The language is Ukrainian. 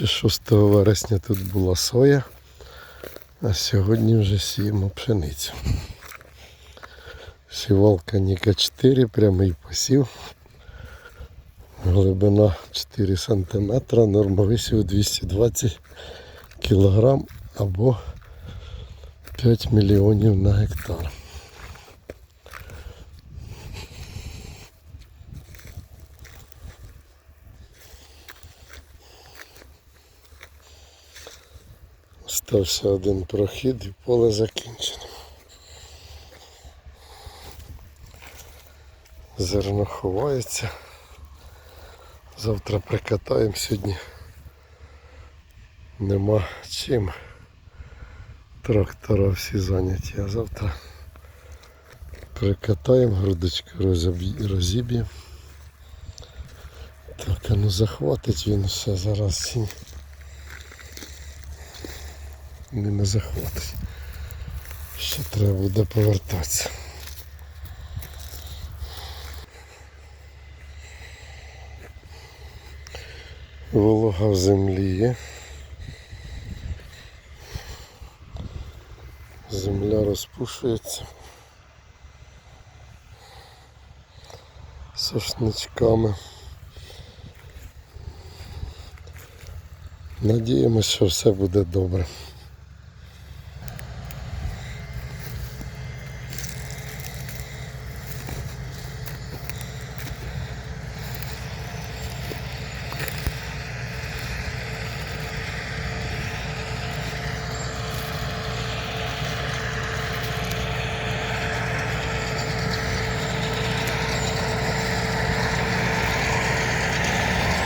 Ще 6 вересня тут була соя, а сьогодні вже сіємо пшеницю. Сівалка Ніка 4, прямий посів. Глибина 4 см, норма висіву 220 кг або 5 мільйонів на гектар. Стався один прохід і поле закінчено. Зерно ховається. Завтра прикатаємо сьогодні. Нема чим. Трактора всі зайняті, а завтра прикатаємо, грудочку розоб'ї- розіб'ємо. Так, ну захватить він все зараз. сінь. Не, не захватить. Ще треба буде повертатися. Волога в землі є. Земля розпушується. Сошничками. Надіємося, що все буде добре.